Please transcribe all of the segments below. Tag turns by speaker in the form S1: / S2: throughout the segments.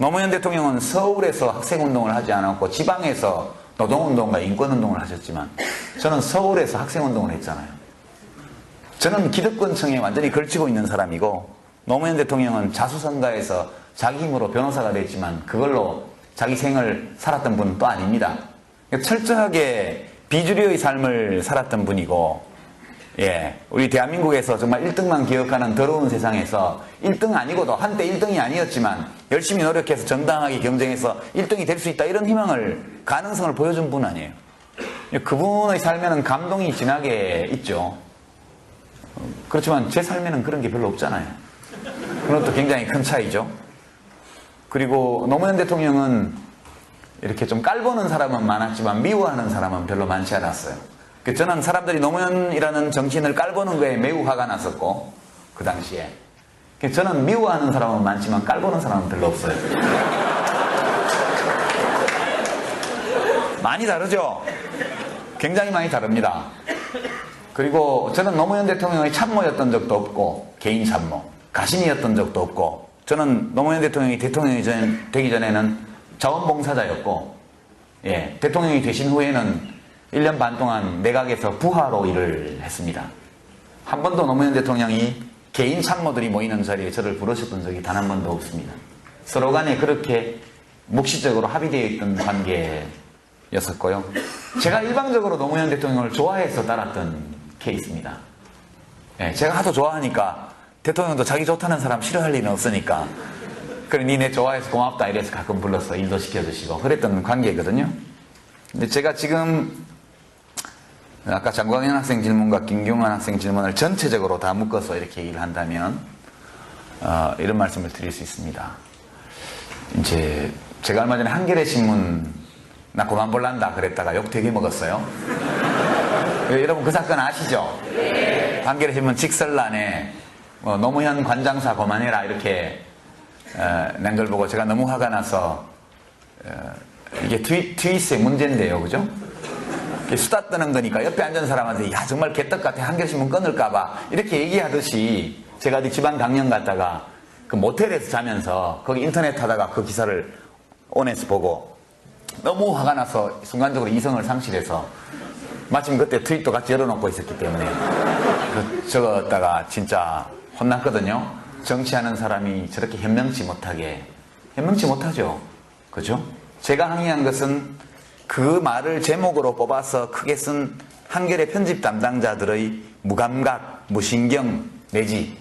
S1: 노무현 대통령은 서울에서 학생운동을 하지 않았고 지방에서 노동운동과 인권운동을 하셨지만 저는 서울에서 학생운동을 했잖아요. 저는 기득권층에 완전히 걸치고 있는 사람이고 노무현 대통령은 자수성가해서 자기 힘으로 변호사가 됐지만 그걸로 자기 생을 살았던 분은 또 아닙니다. 철저하게 비주류의 삶을 살았던 분이고 예, 우리 대한민국에서 정말 1등만 기억하는 더러운 세상에서 1등 아니고도 한때 1등이 아니었지만 열심히 노력해서 정당하게 경쟁해서 1등이 될 수 있다 이런 희망을 가능성을 보여준 분 아니에요. 그분의 삶에는 감동이 진하게 있죠. 그렇지만 제 삶에는 그런 게 별로 없잖아요. 그건 또 굉장히 큰 차이죠. 그리고 노무현 대통령은 이렇게 좀 깔보는 사람은 많았지만 미워하는 사람은 별로 많지 않았어요. 그 저는 사람들이 노무현이라는 정치인을 깔보는 거에 매우 화가 났었고 그 당시에 그 저는 미워하는 사람은 많지만 깔보는 사람은 별로 없어요. 많이 다르죠? 굉장히 많이 다릅니다. 그리고 저는 노무현 대통령의 참모였던 적도 없고 개인 참모, 가신이었던 적도 없고 저는 노무현 대통령이 대통령이 전- 되기 전에는 자원봉사자였고 예, 대통령이 되신 후에는 1년 반 동안 내각에서 부하로 일을 했습니다. 한 번도 노무현 대통령이 개인 참모들이 모이는 자리에 저를 부르셨던 적이 단 한 번도 없습니다. 서로 간에 그렇게 묵시적으로 합의되어 있던 관계였었고요. 제가 일방적으로 노무현 대통령을 좋아해서 따랐던 케이스입니다. 예, 제가 하도 좋아하니까 대통령도 자기 좋다는 사람 싫어할 일은 없으니까 그래 니네 좋아해서 고맙다 이래서 가끔 불러서 일도 시켜주시고 그랬던 관계거든요. 근데 제가 지금 아까 장광현 학생 질문과 김경환 학생 질문을 전체적으로 다 묶어서 이렇게 얘기를 한다면 어, 이런 말씀을 드릴 수 있습니다. 이제 제가 얼마 전에 한겨레 신문 나 그만 볼란다 그랬다가 욕 되게 먹었어요. 예, 여러분 그 사건 아시죠? 한겨레 신문 직설란에 뭐 노무현 관장사 그만해라 이렇게 어, 낸걸 보고 제가 너무 화가 나서 어, 이게 트윗, 트윗의 문제인데요, 그죠? 수다 떠는 거니까 옆에 앉은 사람한테 야 정말 개떡 같아 한겨레 신문 끊을까봐 이렇게 얘기하듯이 제가 어디 지방 강연 갔다가 그 모텔에서 자면서 거기 인터넷 하다가 그 기사를 온에서 보고 너무 화가 나서 순간적으로 이성을 상실해서 마침 그때 트윗도 같이 열어놓고 있었기 때문에 그 적었다가 진짜 혼났거든요. 정치하는 사람이 저렇게 현명치 못하게 현명치 못하죠. 그죠? 제가 항의한 것은 그 말을 제목으로 뽑아서 크게 쓴 한겨레 편집 담당자들의 무감각, 무신경 내지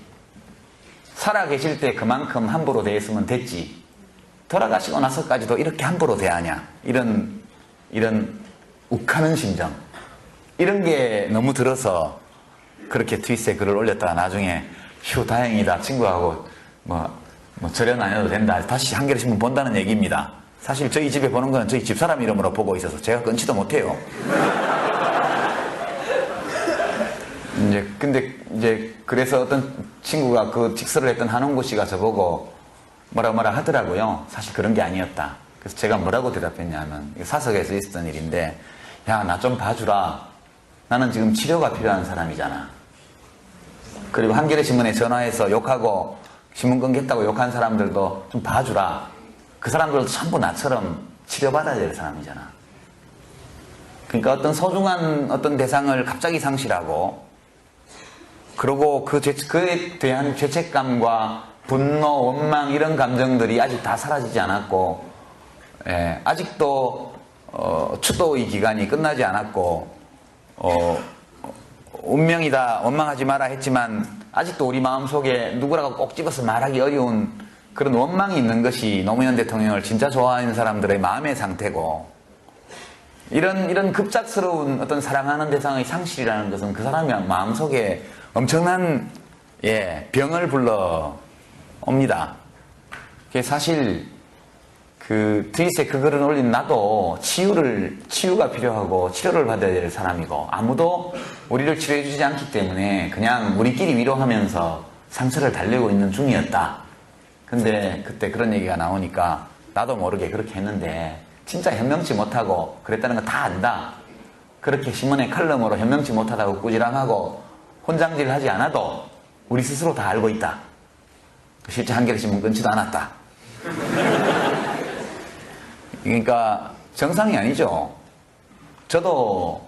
S1: 살아 계실 때 그만큼 함부로 대했으면 됐지. 돌아가시고 나서까지도 이렇게 함부로 대하냐. 이런, 이런 욱하는 심정. 이런 게 너무 들어서 그렇게 트윗에 글을 올렸다가 나중에 휴, 다행이다. 친구하고 뭐, 뭐 절연 안 해도 된다. 다시 한겨레 신문 본다는 얘기입니다. 사실 저희 집에 보는 건 저희 집사람 이름으로 보고 있어서 제가 끊지도 못해요. 이제 근데 이제 그래서 어떤 친구가 그 직설을 했던 한홍구 씨가 저보고 뭐라 뭐라 하더라고요. 사실 그런 게 아니었다. 그래서 제가 뭐라고 대답했냐면 사석에서 있었던 일인데 야 나 좀 봐주라. 나는 지금 치료가 필요한 사람이잖아. 그리고 한겨레 신문에 전화해서 욕하고 신문 끊겠다고 욕한 사람들도 좀 봐주라. 그 사람들도 전부 나처럼 치료받아야 될 사람이잖아. 그러니까 어떤 소중한 어떤 대상을 갑자기 상실하고 그리고 그 죄, 그에 대한 죄책감과 분노, 원망 이런 감정들이 아직 다 사라지지 않았고 예, 아직도 어, 추도의 기간이 끝나지 않았고 어, 운명이다 원망하지 마라 했지만 아직도 우리 마음속에 누구라고 꼭 집어서 말하기 어려운 그런 원망이 있는 것이 노무현 대통령을 진짜 좋아하는 사람들의 마음의 상태고 이런 이런 급작스러운 어떤 사랑하는 대상의 상실이라는 것은 그 사람의 마음속에 엄청난 예, 병을 불러 옵니다. 그게 사실 그 트윗에 그 글을 올린 나도 치유를 치유가 필요하고 치료를 받아야 될 사람이고 아무도 우리를 치료해 주지 않기 때문에 그냥 우리끼리 위로하면서 상처를 달래고 있는 중이었다. 근데 그때 그런 얘기가 나오니까 나도 모르게 그렇게 했는데 진짜 현명치 못하고 그랬다는 거 다 안다. 그렇게 신문의 칼럼으로 현명치 못하다고 꾸지람하고 혼장질 하지 않아도 우리 스스로 다 알고 있다. 실제 한겨레 신문 끊지도 않았다. 그러니까 정상이 아니죠. 저도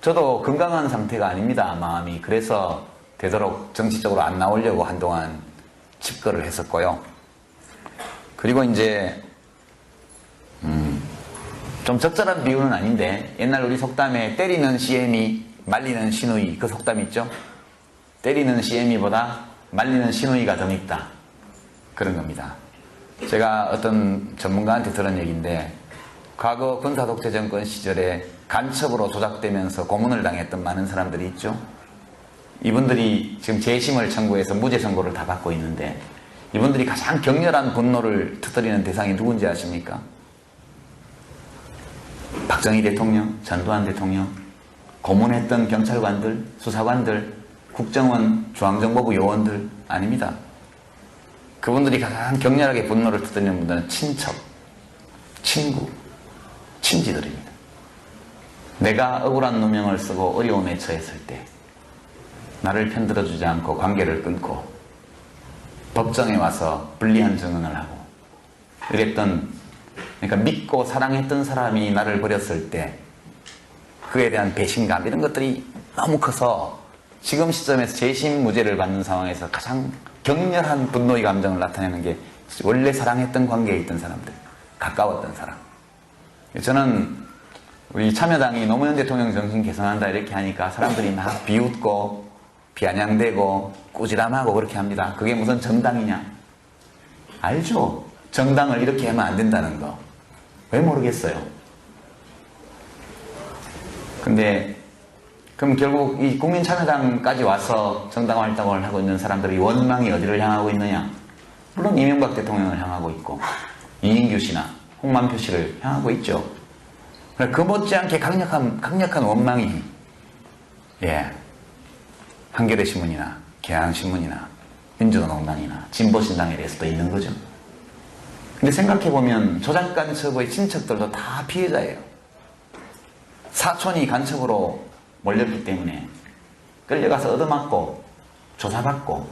S1: 저도 건강한 상태가 아닙니다. 마음이 그래서 되도록 정치적으로 안 나오려고 한동안 집거를 했었고요. 그리고 이제 음, 좀 적절한 비유는 아닌데 옛날 우리 속담에 때리는 CM이 말리는 신우이 그 속담 있죠? 때리는 CM이보다 말리는 신우이가 더 밉다 그런 겁니다. 제가 어떤 전문가한테 들은 얘기인데 과거 군사독재 정권 시절에 간첩으로 조작되면서 고문을 당했던 많은 사람들이 있죠. 이분들이 지금 재심을 청구해서 무죄 선고를 다 받고 있는데 이분들이 가장 격렬한 분노를 터뜨리는 대상이 누군지 아십니까? 박정희 대통령, 전두환 대통령, 고문했던 경찰관들, 수사관들, 국정원, 중앙정보부 요원들 아닙니다. 그분들이 가장 격렬하게 분노를 터뜨리는 분들은 친척, 친구, 친지들입니다. 내가 억울한 누명을 쓰고 어려움에 처했을 때 나를 편들어주지 않고 관계를 끊고 법정에 와서 불리한 증언을 하고 이랬던 그러니까 믿고 사랑했던 사람이 나를 버렸을 때 그에 대한 배신감 이런 것들이 너무 커서 지금 시점에서 재심 무죄를 받는 상황에서 가장 격렬한 분노의 감정을 나타내는 게 원래 사랑했던 관계에 있던 사람들 가까웠던 사람. 저는 우리 참여당이 노무현 대통령 정신 개선한다 이렇게 하니까 사람들이 막 비웃고 비아냥대고 꾸지람하고 그렇게 합니다. 그게 무슨 정당이냐? 알죠? 정당을 이렇게 하면 안 된다는 거. 왜 모르겠어요? 근데 그럼 결국 이 국민참여당까지 와서 정당 활동을 하고 있는 사람들이 원망이 어디를 향하고 있느냐? 물론 이명박 대통령을 향하고 있고 이인규 씨나 홍만표 씨를 향하고 있죠. 그 못지않게 강력한 강력한 원망이 예 한겨레 신문이나 개항 신문이나 민주노동당이나 진보신당에 대해서도 있는 거죠. 근데 생각해 보면 조작 간첩의 친척들도 다 피해자예요. 사촌이 간첩으로 몰렸기 때문에 끌려가서 얻어맞고 조사받고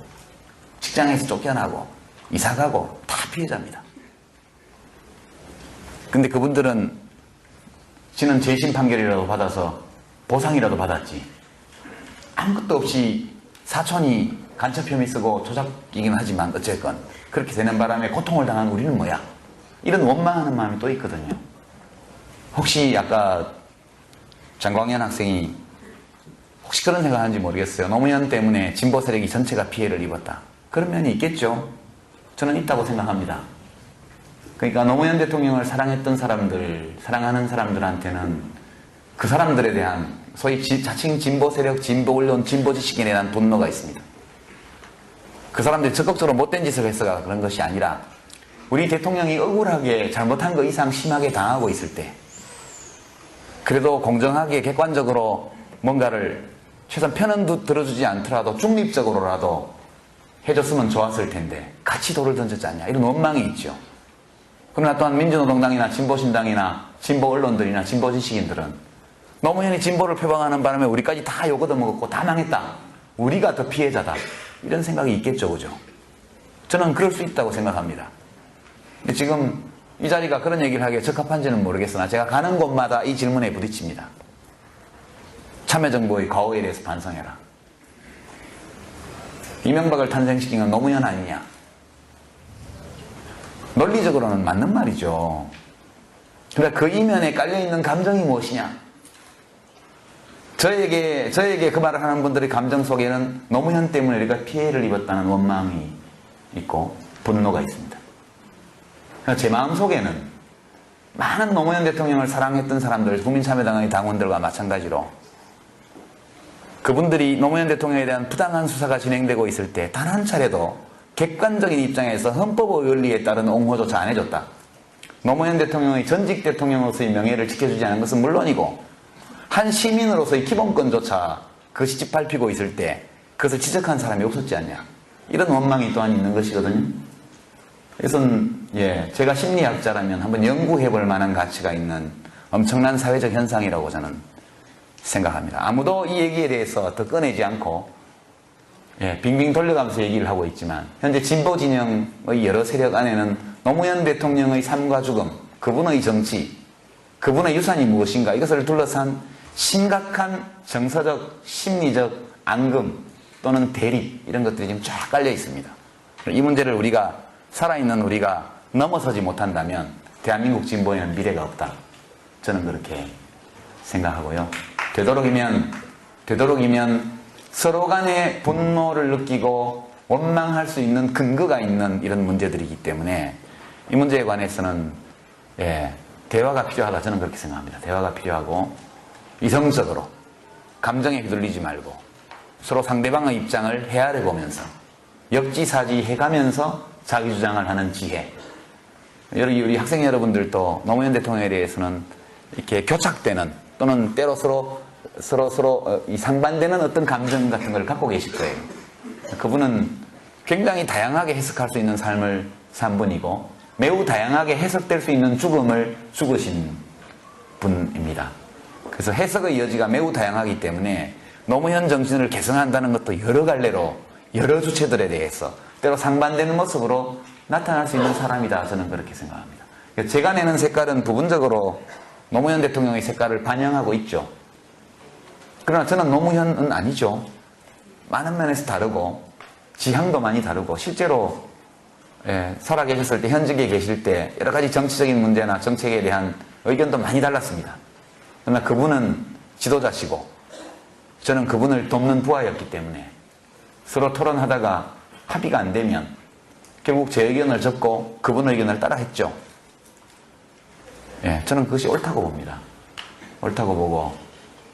S1: 직장에서 쫓겨나고 이사가고 다 피해자입니다. 근데 그분들은 지는 재심 판결이라도 받아서 보상이라도 받았지. 아무것도 없이 사촌이 간첩 혐의 쓰고 조작이긴 하지만 어쨌건 그렇게 되는 바람에 고통을 당한 우리는 뭐야? 이런 원망하는 마음이 또 있거든요. 혹시 아까 장광현 학생이 혹시 그런 생각하는지 모르겠어요. 노무현 때문에 진보 세력이 전체가 피해를 입었다. 그런 면이 있겠죠. 저는 있다고 생각합니다. 그러니까 노무현 대통령을 사랑했던 사람들, 사랑하는 사람들한테는 그 사람들에 대한 소위 지- 자칭 진보 세력, 진보 언론, 진보 지식인에 대한 분노가 있습니다. 그 사람들이 적극적으로 못된 짓을 해서가 그런 것이 아니라 우리 대통령이 억울하게 잘못한 거 이상 심하게 당하고 있을 때 그래도 공정하게 객관적으로 뭔가를 최소한 편은 두- 들어주지 않더라도 중립적으로라도 해줬으면 좋았을 텐데 같이 돌을 던졌지 않냐 이런 원망이 있죠. 그러나 또한 민주노동당이나 진보신당이나 진보 언론들이나 진보 지식인들은 노무현이 진보를 표방하는 바람에 우리까지 다 욕 얻어먹었고 다 망했다. 우리가 더 피해자다. 이런 생각이 있겠죠, 그죠? 저는 그럴 수 있다고 생각합니다. 지금 이 자리가 그런 얘기를 하기에 적합한지는 모르겠으나 제가 가는 곳마다 이 질문에 부딪힙니다. 참여정부의 과오에 대해서 반성해라. 이명박을 탄생시킨 건 노무현 아니냐? 논리적으로는 맞는 말이죠. 그러니까 그 이면에 깔려있는 감정이 무엇이냐? 저에게, 저에게 그 말을 하는 분들의 감정 속에는 노무현 때문에 우리가 피해를 입었다는 원망이 있고 분노가 있습니다. 그래서 제 마음 속에는 많은 노무현 대통령을 사랑했던 사람들, 국민참여당의 당원들과 마찬가지로 그분들이 노무현 대통령에 대한 부당한 수사가 진행되고 있을 때 단 한 차례도 객관적인 입장에서 헌법의 원리에 따른 옹호조차 안 해줬다. 노무현 대통령의 전직 대통령으로서의 명예를 지켜주지 않은 것은 물론이고 한 시민으로서의 기본권조차 그 시집 밟히고 있을 때 그것을 지적한 사람이 없었지 않냐. 이런 원망이 또한 있는 것이거든요. 그래서 예, 제가 심리학자라면 한번 연구해 볼 만한 가치가 있는 엄청난 사회적 현상이라고 저는 생각합니다. 아무도 이 얘기에 대해서 더 꺼내지 않고 예, 빙빙 돌려가면서 얘기를 하고 있지만 현재 진보 진영의 여러 세력 안에는 노무현 대통령의 삶과 죽음 그분의 정치, 그분의 유산이 무엇인가 이것을 둘러싼 심각한 정서적, 심리적 앙금 또는 대립 이런 것들이 지금 쫙 깔려 있습니다. 이 문제를 우리가 살아있는 우리가 넘어서지 못한다면 대한민국 진보에는 미래가 없다. 저는 그렇게 생각하고요. 되도록이면 되도록이면 서로 간의 분노를 느끼고 원망할 수 있는 근거가 있는 이런 문제들이기 때문에 이 문제에 관해서는 예, 대화가 필요하다 저는 그렇게 생각합니다. 대화가 필요하고 이성적으로 감정에 휘둘리지 말고 서로 상대방의 입장을 헤아려 보면서 역지사지 해가면서 자기 주장을 하는 지혜. 여기 우리 학생 여러분들도 노무현 대통령에 대해서는 이렇게 교착되는 또는 때로 서로 서로 서로 어, 이 상반되는 어떤 감정 같은 걸 갖고 계실 거예요. 그분은 굉장히 다양하게 해석할 수 있는 삶을 산 분이고 매우 다양하게 해석될 수 있는 죽음을 죽으신 분입니다. 그래서 해석의 여지가 매우 다양하기 때문에 노무현 정신을 개성한다는 것도 여러 갈래로 여러 주체들에 대해서 때로 상반되는 모습으로 나타날 수 있는 사람이다 저는 그렇게 생각합니다. 제가 내는 색깔은 부분적으로 노무현 대통령의 색깔을 반영하고 있죠. 그러나 저는 노무현은 아니죠. 많은 면에서 다르고 지향도 많이 다르고 실제로 예, 살아계셨을 때 현직에 계실 때 여러 가지 정치적인 문제나 정책에 대한 의견도 많이 달랐습니다. 그러나 그분은 지도자시고 저는 그분을 돕는 부하였기 때문에 서로 토론하다가 합의가 안 되면 결국 제 의견을 접고 그분 의견을 따라 했죠. 예, 저는 그것이 옳다고 봅니다. 옳다고 보고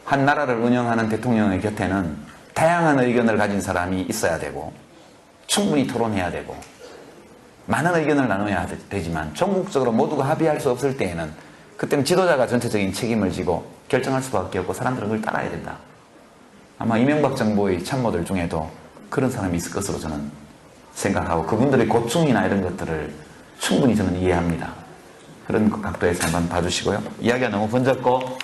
S1: 한 나라를 운영하는 대통령의 곁에는 다양한 의견을 가진 사람이 있어야 되고 충분히 토론해야 되고 많은 의견을 나눠야 되지만 전국적으로 모두가 합의할 수 없을 때에는 그때는 지도자가 전체적인 책임을 지고 결정할 수밖에 없고 사람들은 그걸 따라야 된다. 아마 이명박 정부의 참모들 중에도 그런 사람이 있을 것으로 저는 생각하고 그분들의 고충이나 이런 것들을 충분히 저는 이해합니다. 그런 각도에서 한번 봐주시고요. 이야기가 너무 번졌고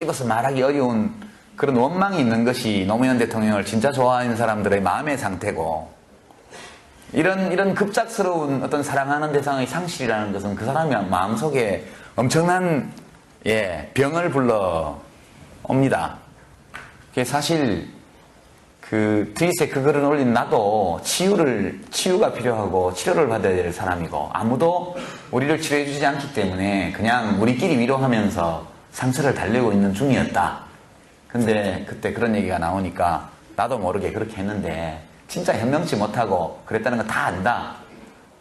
S1: 이것을 말하기 어려운 그런 원망이 있는 것이 노무현 대통령을 진짜 좋아하는 사람들의 마음의 상태고 이런 이런 급작스러운 어떤 사랑하는 대상의 상실이라는 것은 그 사람의 마음속에 엄청난 예, 병을 불러 옵니다. 사실 그 트윗에 그 글을 올린 나도 치유를 치유가 필요하고 치료를 받아야 될 사람이고 아무도 우리를 치료해 주지 않기 때문에 그냥 우리끼리 위로하면서 상처를 달래고 있는 중이었다. 근데 그때 그런 얘기가 나오니까 나도 모르게 그렇게 했는데 진짜 현명치 못하고 그랬다는 거 다 안다.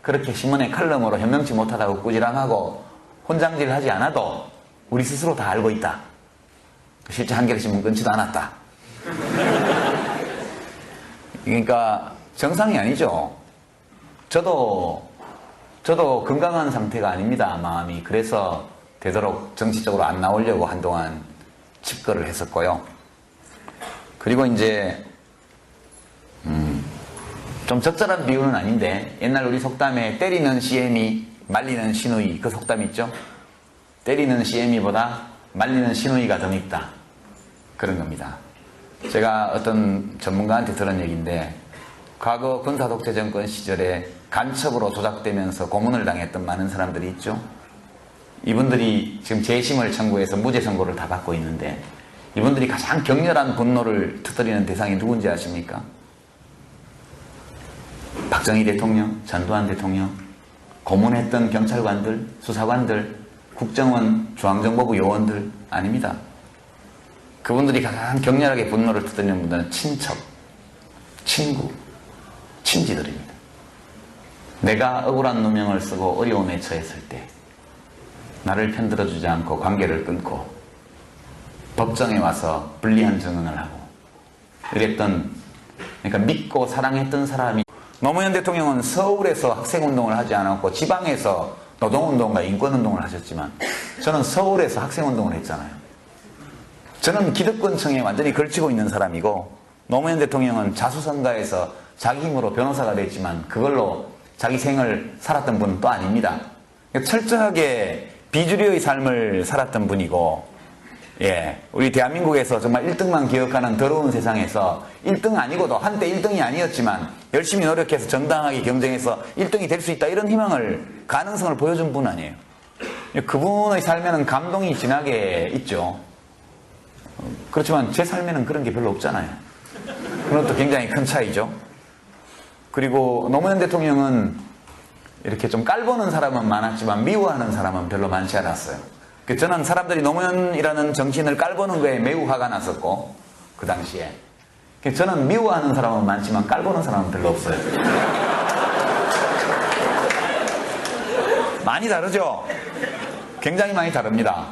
S1: 그렇게 신문의 칼럼으로 현명치 못하다고 꾸지람하고 혼장질 하지 않아도 우리 스스로 다 알고 있다. 실제 한겨레 신문 끊지도 않았다. 그러니까 정상이 아니죠. 저도 저도 건강한 상태가 아닙니다. 마음이 그래서 되도록 정치적으로 안 나오려고 한동안 집거를 했었고요. 그리고 이제 음, 좀 적절한 비유는 아닌데 옛날 우리 속담에 때리는 CM이 말리는 신우이 그 속담 있죠? 때리는 CM이보다 말리는 신우이가 더 밉다. 그런 겁니다. 제가 어떤 전문가한테 들은 얘기인데 과거 군사독재 정권 시절에 간첩으로 조작되면서 고문을 당했던 많은 사람들이 있죠. 이분들이 지금 재심을 청구해서 무죄 선고를 다 받고 있는데 이분들이 가장 격렬한 분노를 터뜨리는 대상이 누군지 아십니까? 박정희 대통령, 전두환 대통령, 고문했던 경찰관들, 수사관들, 국정원, 중앙정보부 요원들 아닙니다. 그분들이 가장 격렬하게 분노를 터뜨리는 분들은 친척, 친구, 친지들입니다. 내가 억울한 누명을 쓰고 어려움에 처했을 때 나를 편들어주지 않고 관계를 끊고 법정에 와서 불리한 증언을 하고 이랬던 그러니까 믿고 사랑했던 사람이 노무현 대통령은 서울에서 학생운동을 하지 않았고 지방에서 노동운동과 인권운동을 하셨지만 저는 서울에서 학생운동을 했잖아요. 저는 기득권층에 완전히 걸치고 있는 사람이고 노무현 대통령은 자수성가해서 자기 힘으로 변호사가 됐지만 그걸로 자기 생을 살았던 분은 또 아닙니다. 철저하게 비주류의 삶을 살았던 분이고 예, 우리 대한민국에서 정말 1등만 기억하는 더러운 세상에서 1등 아니고도 한때 1등이 아니었지만 열심히 노력해서 정당하게 경쟁해서 1등이 될 수 있다 이런 희망을 가능성을 보여준 분 아니에요. 그분의 삶에는 감동이 진하게 있죠. 어, 그렇지만 제 삶에는 그런 게 별로 없잖아요. 그건 또 굉장히 큰 차이죠. 그리고 노무현 대통령은 이렇게 좀 깔보는 사람은 많았지만 미워하는 사람은 별로 많지 않았어요. 그 저는 사람들이 노무현이라는 정치인을 깔보는 거에 매우 화가 났었고 그 당시에 그 저는 미워하는 사람은 많지만 깔보는 사람은 별로 없어요. 많이 다르죠? 굉장히 많이 다릅니다.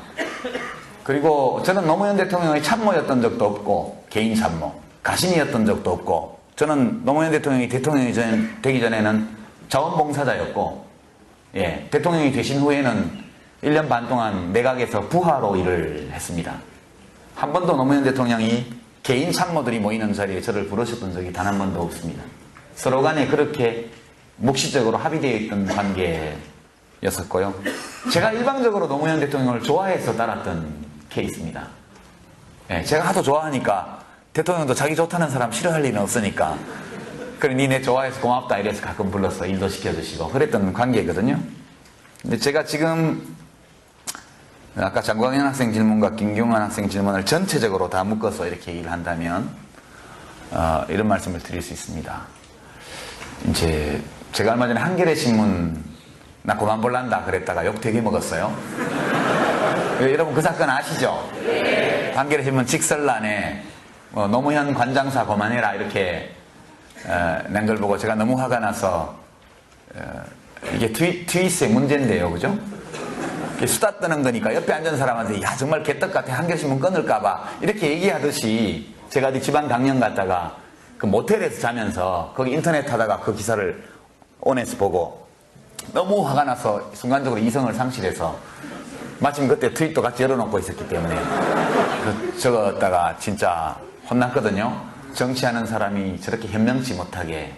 S1: 그리고 저는 노무현 대통령의 참모였던 적도 없고 개인 참모, 가신이었던 적도 없고 저는 노무현 대통령이 대통령이 전- 되기 전에는 자원봉사자였고 예, 대통령이 되신 후에는 1년 반 동안 내각에서 부하로 일을 했습니다. 한 번도 노무현 대통령이 개인 참모들이 모이는 자리에 저를 부르셨던 적이 단 한 번도 없습니다. 서로 간에 그렇게 묵시적으로 합의되어 있던 관계였었고요. 제가 일방적으로 노무현 대통령을 좋아해서 따랐던 케이스입니다. 예, 제가 하도 좋아하니까 대통령도 자기 좋다는 사람 싫어할 일은 없으니까 그래 니네 좋아해서 고맙다 이래서 가끔 불러서 일도 시켜주시고 그랬던 관계거든요. 근데 제가 지금 아까 장광현 학생 질문과 김경환 학생 질문을 전체적으로 다 묶어서 이렇게 얘기를 한다면 어, 이런 말씀을 드릴 수 있습니다. 이제 제가 얼마 전에 한겨레 신문 나 그만 볼란다 그랬다가 욕 되게 먹었어요. 예, 여러분 그 사건 아시죠? 한겨레 신문 직설란에 뭐 노무현 관장사 그만해라 이렇게 어, 낸 걸 보고 제가 너무 화가 나서 어, 이게 트윗, 트윗의 문제인데요, 그죠? 수다 떠는 거니까 옆에 앉은 사람한테 야 정말 개떡 같아 한겨신문 끊을까봐 이렇게 얘기하듯이 제가 어디 지방 강연 갔다가 그 모텔에서 자면서 거기 인터넷 하다가 그 기사를 온에서 보고 너무 화가 나서 순간적으로 이성을 상실해서 마침 그때 트윗도 같이 열어놓고 있었기 때문에 그 적었다가 진짜 혼났거든요. 정치하는 사람이 저렇게 현명치 못하게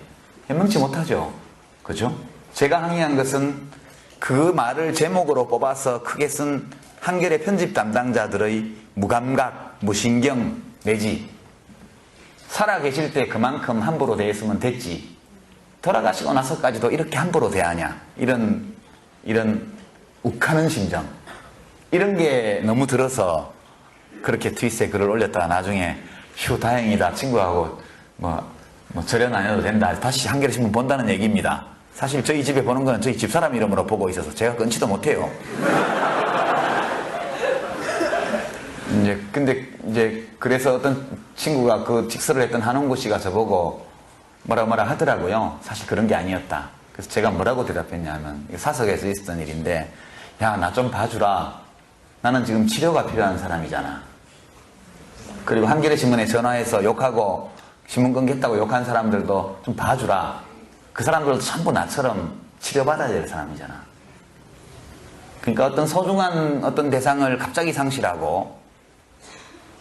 S1: 현명치 못하죠. 그죠? 제가 항의한 것은 그 말을 제목으로 뽑아서 크게 쓴 한겨레 편집 담당자들의 무감각, 무신경 내지 살아 계실 때 그만큼 함부로 대했으면 됐지. 돌아가시고 나서까지도 이렇게 함부로 대하냐. 이런, 이런 욱하는 심정. 이런 게 너무 들어서 그렇게 트윗에 글을 올렸다가 나중에 휴, 다행이다. 친구하고 뭐, 뭐 절연 안 해도 된다. 다시 한겨레 신문 본다는 얘기입니다. 사실 저희 집에 보는 거는 저희 집사람 이름으로 보고 있어서 제가 끊지도 못해요. 이제 근데 이제 그래서 어떤 친구가 그 직설을 했던 한홍구 씨가 저보고 뭐라 뭐라 하더라고요. 사실 그런 게 아니었다. 그래서 제가 뭐라고 대답했냐면 사석에서 있었던 일인데 야 나 좀 봐주라. 나는 지금 치료가 필요한 사람이잖아. 그리고 한겨레 신문에 전화해서 욕하고 신문 끊겠다고 욕한 사람들도 좀 봐주라. 그 사람들도 전부 나처럼 치료받아야 될 사람이잖아. 그러니까 어떤 소중한 어떤 대상을 갑자기 상실하고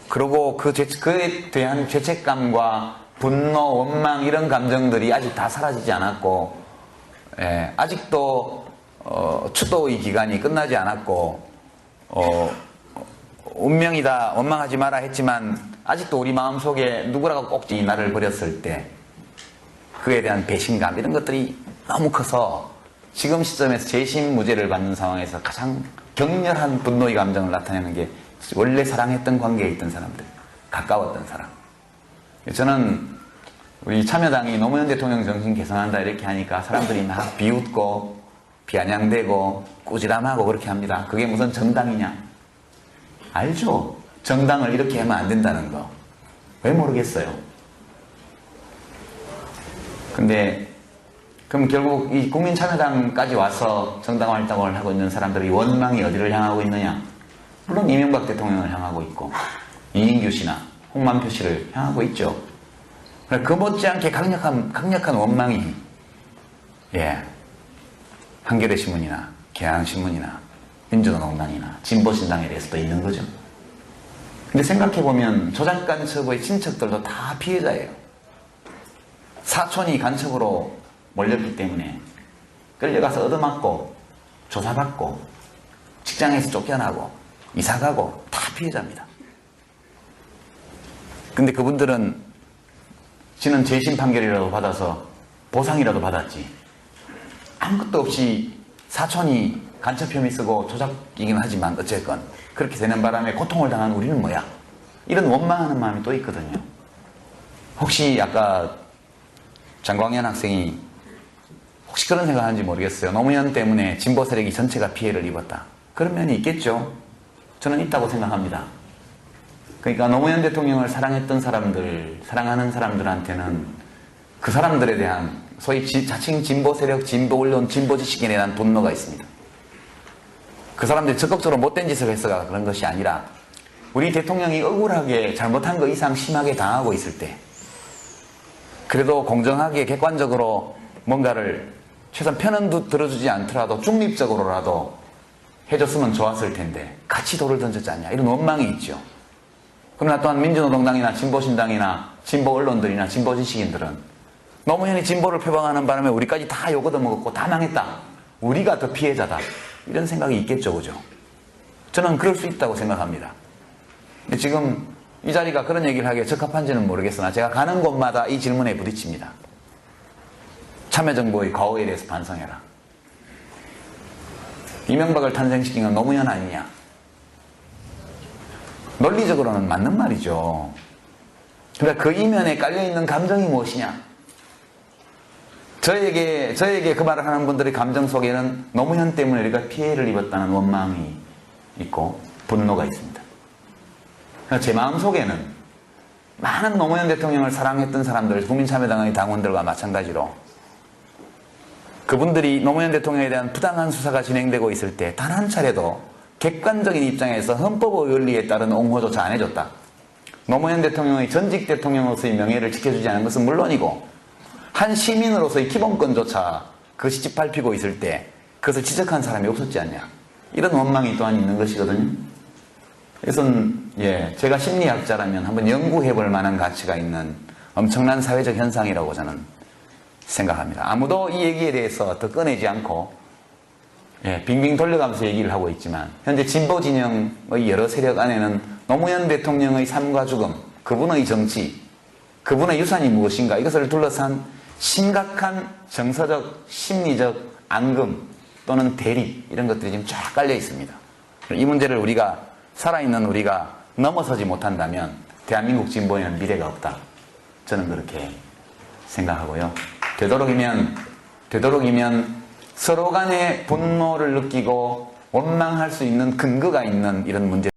S1: 그리고 그 죄, 그에 대한 죄책감과 분노, 원망 이런 감정들이 아직 다 사라지지 않았고 예, 아직도 어, 추도의 기간이 끝나지 않았고 어, 운명이다 원망하지 마라 했지만 아직도 우리 마음속에 누구라고 꼭지 나를 버렸을 때 그에 대한 배신감 이런 것들이 너무 커서 지금 시점에서 재심 무죄를 받는 상황에서 가장 격렬한 분노의 감정을 나타내는 게 원래 사랑했던 관계에 있던 사람들 가까웠던 사람. 저는 우리 참여당이 노무현 대통령 정신 개선한다 이렇게 하니까 사람들이 막 비웃고 비아냥대고 꾸지람하고 그렇게 합니다. 그게 무슨 정당이냐? 알죠? 정당을 이렇게 하면 안 된다는 거. 왜 모르겠어요 근데 그럼 결국 이 국민참여당까지 와서 정당 활동을 하고 있는 사람들이 원망이 어디를 향하고 있느냐? 물론 이명박 대통령을 향하고 있고 이인규 씨나 홍만표 씨를 향하고 있죠. 그 못지않게 강력한 강력한 원망이 예 한겨레 신문이나 경향신문이나 민주노동당이나 진보신당에 대해서도 있는 거죠. 근데 생각해 보면 조작 간첩의 친척들도 다 피해자예요. 사촌이 간첩으로 몰렸기 때문에 끌려가서 얻어맞고 조사받고 직장에서 쫓겨나고 이사가고 다 피해자입니다. 근데 그분들은 지는 재심 판결이라도 받아서 보상이라도 받았지 아무것도 없이 사촌이 간첩 혐의 쓰고 조작이긴 하지만 어쨌건 그렇게 되는 바람에 고통을 당한 우리는 뭐야? 이런 원망하는 마음이 또 있거든요. 혹시 아까 장광현 학생이 혹시 그런 생각하는지 모르겠어요. 노무현 때문에 진보 세력이 전체가 피해를 입었다. 그런 면이 있겠죠. 저는 있다고 생각합니다. 그러니까 노무현 대통령을 사랑했던 사람들, 사랑하는 사람들한테는 그 사람들에 대한 소위 지- 자칭 진보 세력, 진보 언론, 진보 지식인에 대한 분노가 있습니다. 그 사람들이 적극적으로 못된 짓을 해서가 그런 것이 아니라 우리 대통령이 억울하게 잘못한 거 이상 심하게 당하고 있을 때 그래도 공정하게 객관적으로 뭔가를 최소한 편은 두- 들어주지 않더라도 중립적으로라도 해줬으면 좋았을 텐데 같이 돌을 던졌지 않냐 이런 원망이 있죠. 그러나 또한 민주노동당이나 진보신당이나 진보 언론들이나 진보 지식인들은 노무현이 진보를 표방하는 바람에 우리까지 다욕 얻어먹었고 다 망했다. 우리가 더 피해자다. 이런 생각이 있겠죠, 그죠? 저는 그럴 수 있다고 생각합니다. 근데 지금 이 자리가 그런 얘기를 하기에 적합한지는 모르겠으나 제가 가는 곳마다 이 질문에 부딪힙니다. 참여정부의 과오에 대해서 반성해라. 이명박을 탄생시킨 건 노무현 아니냐? 논리적으로는 맞는 말이죠. 그러니까 그 이면에 깔려있는 감정이 무엇이냐? 저에게, 저에게 그 말을 하는 분들의 감정 속에는 노무현 때문에 우리가 피해를 입었다는 원망이 있고 분노가 있습니다. 그러니까 제 마음 속에는 많은 노무현 대통령을 사랑했던 사람들, 국민참여당의 당원들과 마찬가지로 그분들이 노무현 대통령에 대한 부당한 수사가 진행되고 있을 때 단 한 차례도 객관적인 입장에서 헌법의 원리에 따른 옹호조차 안 해줬다. 노무현 대통령의 전직 대통령으로서의 명예를 지켜주지 않은 것은 물론이고 한 시민으로서의 기본권조차 그것이 짓밟히고 있을 때 그것을 지적한 사람이 없었지 않냐. 이런 원망이 또한 있는 것이거든요. 이것은 예, 제가 심리학자라면 한번 연구해 볼 만한 가치가 있는 엄청난 사회적 현상이라고 저는 생각합니다. 아무도 이 얘기에 대해서 더 꺼내지 않고 예, 빙빙 돌려가면서 얘기를 하고 있지만 현재 진보 진영의 여러 세력 안에는 노무현 대통령의 삶과 죽음, 그분의 정치, 그분의 유산이 무엇인가 이것을 둘러싼 심각한 정서적, 심리적 앙금 또는 대립 이런 것들이 지금 쫙 깔려 있습니다. 이 문제를 우리가 살아있는 우리가 넘어서지 못한다면 대한민국 진보에는 미래가 없다. 저는 그렇게 생각하고요. 되도록이면 되도록이면 서로 간의 분노를 느끼고 원망할 수 있는 근거가 있는 이런 문제